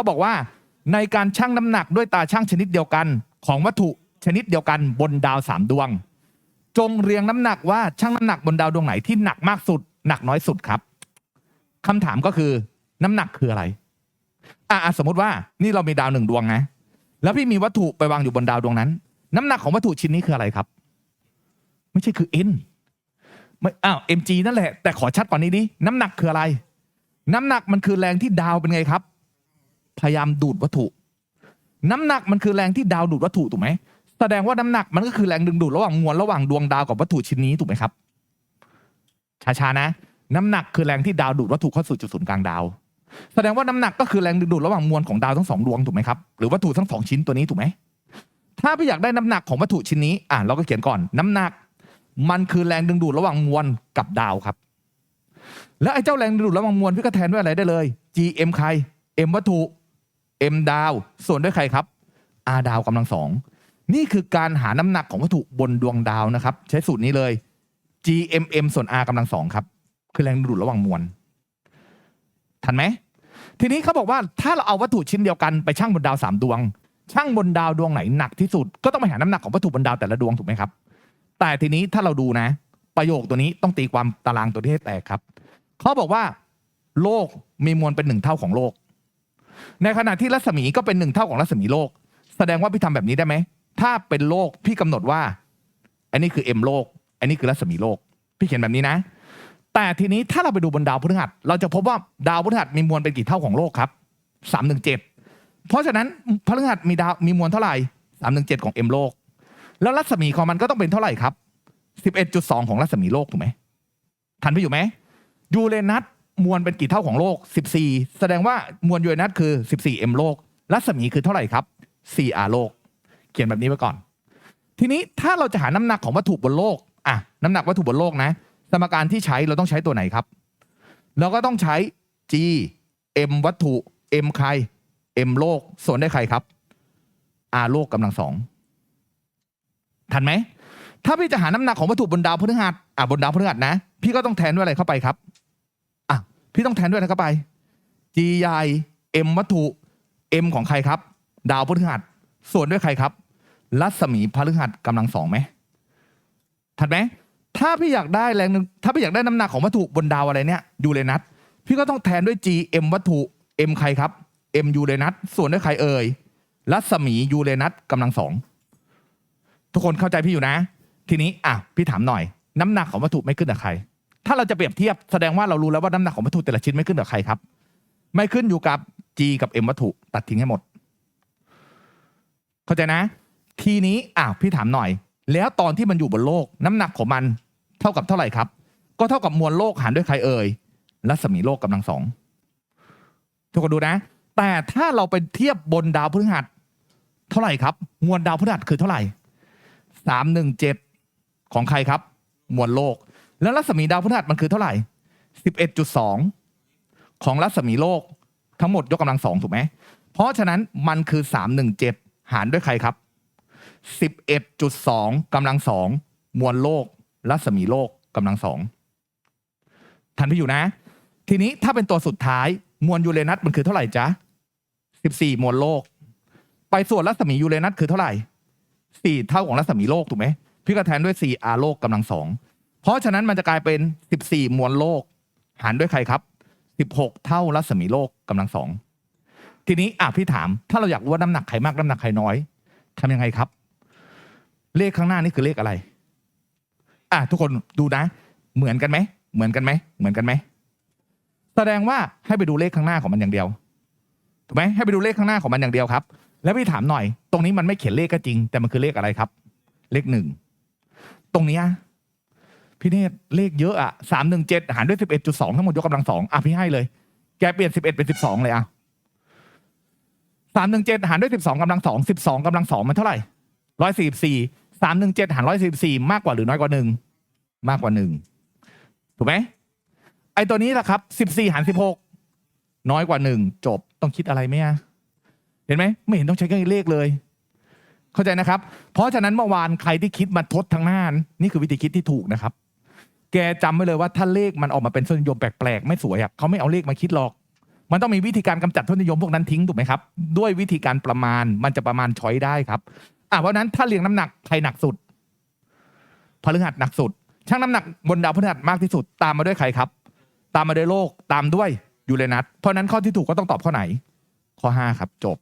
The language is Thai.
เขาบอกว่า ในการชั่งน้ำหนักด้วยตาชั่งชนิดเดียวกัน ของวัตถุชนิดเดียวกันบนดาวสามดวง จงเรียงน้ำหนักว่าชั่งน้ำหนักบนดาวดวงไหนที่หนักมากสุด หนักน้อยสุดครับคำถามก็คือน้ำหนักคืออะไรอะสมมติว่านี่เรามีดาวหนึ่งดวงนะแล้วพี่มีวัตถุไปวางอยู่บนดาวดวงนั้น น้ำหนักของวัตถุชิ้นนี้คืออะไรครับ ไม่ใช่คือ n ไม่อ้าว mg นั่นแหละแต่ขอชัดกว่านี้ดิน้ำหนักคืออะไร น้ำหนักมันคือแรงที่ดาวเป็นไงครับ พยายามดูดวัตถุ น้ำหนักมันคือแรงที่ดาวดูดวัตถุถูกไหมแสดงว่าน้ำหนักมันก็คือแรงดึงดูดระหว่างมวลระหว่างดวงดาวกับวัตถุชิ้นนี้ถูกไหมครับช้าๆนะ น้ำหนักคือแรงที่ดาวดูดวัตถุเข้าสู่จุดศูนย์กลางดาว แสดงว่าน้ำหนักก็คือแรงดึงดูดระหว่างมวลของดาวทั้งสองดวงถูกไหมครับหรือวัตถุทั้งสองชิ้นตัวนี้ถูกไหมถ้าพี่อยากได้น้ำหนักของวัตถุชิ้นนี้อะเราก็เขียนก่อนน้ำหนัก มันคือแรงดึงดูดระหว่างมวลกับดาวครับ แล้วไอ้เจ้าแรงดึงดูดระหว่างมวลพี่ก็แทนด้วยอะไรได้เลย gm ใคร m วัตถุ m ดาวส่วนด้วยใครครับ r ดาวกำลังสองนี่คือการหาน้ำหนักของวัตถุบนดวงดาวนะครับ ใช้สูตรนี้เลย gmm ส่วน r กำลังสองครับ คือแรงดึงดูดระหว่างมวลทันไหม ทีนี้เขาบอกว่าถ้าเราเอาวัตถุชิ้นเดียวกันไปชั่งบนดาวสามดวงช่างบนดาวดวงไหนหนักที่สุดก็ต้องไปหาน้ำหนักของวัตถุบนดาวแต่ละดวงถูกไหมครับ แต่ทีนี้ถ้าเราดูนะ ประโยคตัวนี้ต้องตีความตารางตัวนี้ให้แตกครับเขาบอกว่า โลกมีมวลเป็นหนึ่งเท่าของโลก ในขณะที่รัศมีก็เป็นหนึ่งเท่าของรัศมีโลก แสดงว่าพี่ทำแบบนี้ได้ไหม ถ้าเป็นโลกพี่กำหนดว่า อันนี้คือ m โลก อันนี้คือรัศมีโลก พี่เขียนแบบนี้นะ แต่ทีนี้ถ้าเราไปดูบนดาวพฤหัส เราจะพบว่าดาวพฤหัสมีมวลเป็นกี่เท่าของโลกครับสามหนึ่งเจ็ดเพราะฉะนั้นพฤหัสมีดาวมีมวลเท่าไหร่สามหนึ่งเจ็ดของ m โลก แล้วรัศมีของมันก็ต้องเป็นเท่าไหร่ครับสิบเอ็ดจุดสองของรัศมีโลกถูกไหมทันไปอยู่ไหมยูเรนัส มวลเป็นกี่เท่าของโลกสิบสี่แสดงว่ามวลยูเรนัสคือสิบสี่ m โลก รัศมีคือเท่าไหร่ครับสี่ r โลก เขียนแบบนี้ไว้ก่อน ทีนี้ถ้าเราจะหาน้ำหนักของวัตถุบนโลกอะน้ำหนักวัตถุบนโลกนะ สมการที่ใช้เราต้องใช้ตัวไหนครับ เราก็ต้องใช้ g m วัตถุ m ใคร m โลก ส่วนได้ใครครับ r โลกกำลังสองทันไหม ถ้าพี่จะหาน้ำหนักของวัตถุบนดาวพฤหัสอะบนดาวพฤหัสนะ พี่ก็ต้องแทนด้วยอะไรเข้าไปครับ พี่ต้องแทนด้วยอะไรเข้าไป g ใหญ่ m วัตถุ m ของใครครับ ดาวพฤหัส ส่วนด้วยใครครับ รัศมีพฤหัสกำลังสองไหมถัดไหมถ้าพี่อยากได้แรงนึงถ้าพี่อยากได้น้ำหนักของวัตถุบนดาวอะไรเนี่ยยูเรนัสพี่ก็ต้องแทนด้วย g m วัตถุ m ใครครับ m ยูเรนัสส่วนด้วยใครเอ่ยรัศมียูเรนัสกำลังสองทุกคนเข้าใจพี่อยู่นะ ทีนี้อะพี่ถามหน่อย น้ำหนักของวัตถุไม่ขึ้นกับใคร ถ้าเราจะเปรียบเทียบแสดงว่าเรารู้แล้วว่าน้ำหนักของวัตถุแต่ละชิ้นไม่ขึ้นกับใครครับ ไม่ขึ้นอยู่กับ g กับ m วัตถุตัดทิ้งให้หมด เข้าใจนะ ทีนี้อะพี่ถามหน่อย แล้วตอนที่มันอยู่บนโลก น้ำหนักของมันเท่ากับเท่าไหร่ครับ ก็เท่ากับมวลโลกหารด้วยใครเอ่ยรัศมีโลกกำลังสองทุกคนดูนะ แต่ถ้าเราไปเทียบบนดาวพฤหัส เท่าไหร่ครับ มวลดาวพฤหัสคือเท่าไหร่สามหนึ่งเจ็ดของใครครับ มวลโลก แล้วรัศมีดาวพฤหัสมันคือเท่าไหร่สิบเอ็ดจุดสองของรัศมีโลกทั้งหมดยกกำลังสองถูกไหม เพราะฉะนั้นมันคือสามหนึ่งเจ็ดหารด้วยใครครับสิบเอ็ดจุดสองกำลังสองมวลโลก รัศมีโลกกำลังสองทันพี่อยู่นะ ทีนี้ถ้าเป็นตัวสุดท้ายมวลยูเรนัสมันคือเท่าไหร่จ๊ะสิบสี่มวลโลก ไปส่วนรัศมียูเรนัสคือเท่าไหร่สี่เท่าของรัศมีโลกถูกไหมพี่ก็แทนด้วยสี่อาโลกกำลังสอง เพราะฉะนั้นมันจะกลายเป็นสิบสี่มวลโลก หารด้วยใครครับสิบหกเท่ารัศมีโลกกำลังสองทีนี้อะพี่ถาม ถ้าเราอยากรู้ว่าน้ำหนักใครมากน้ำหนักใครน้อยทำยังไงครับ เลขข้างหน้านี่คือเลขอะไร อะทุกคนดูนะ เหมือนกันไหมเหมือนกันไหมเหมือนกันไหมแสดงว่าให้ไปดูเลขข้างหน้าของมันอย่างเดียวถูกไหมให้ไปดูเลขข้างหน้าของมันอย่างเดียวครับ แล้วพี่ถามหน่อย ตรงนี้มันไม่เขียนเลขก็จริง แต่มันคือเลขอะไรครับ เลขหนึ่งตรงนี้ พี่เนตรเลขเยอะอะสามหนึ่งเจ็ดหารด้วยสิบเอ็ดจุดสองทั้งหมดยกกำลังสองอะพี่ให้เลย แกเปลี่ยนสิบเอ็ดเป็นสิบสองเลยอะสามหนึ่งเจ็ดหารด้วยสิบสองกำลังสองสิบสองกำลังสองมันเท่าไหร่ร้อยสี่สี่สามหนึ่งเจ็ดหารร้อยสี่สี่มากกว่าหรือน้อยกว่าหนึ่งมากกว่าหนึ่งถูกไหมไอตัวนี้แหละครับสิบสี่หารสิบหกน้อยกว่าหนึ่งจบต้องคิดอะไรไหมอะเห็นไหมไม่เห็นต้องใช้แค่เลขเลยเข้าใจนะครับ เพราะฉะนั้นเมื่อวานใครที่คิดมาทดทางหน้านี่คือวิธีคิดที่ถูกนะครับ แกจำไว้เลยว่าถ้าเลขมันออกมาเป็นส้นนิยมแปลกๆไม่สวยอะเขาไม่เอาเลขมาคิดหรอก มันต้องมีวิธีการกำจัดทุนนิยมพวกนั้นทิ้งถูกไหมครับ ด้วยวิธีการประมาณมันจะประมาณช้อยได้ครับอะเพราะฉะนั้นถ้าเรียงน้ำหนักใครหนักสุดพฤหัสหนักสุดช่างน้ำหนักบนดาวพฤหัสมากที่สุดตามมาด้วยใครครับ ตามมาด้วยโลกตามด้วยยูเรนัสเพราะฉะนั้นข้อที่ถูกก็ต้องตอบข้อไหน ข้อห้าครับจบ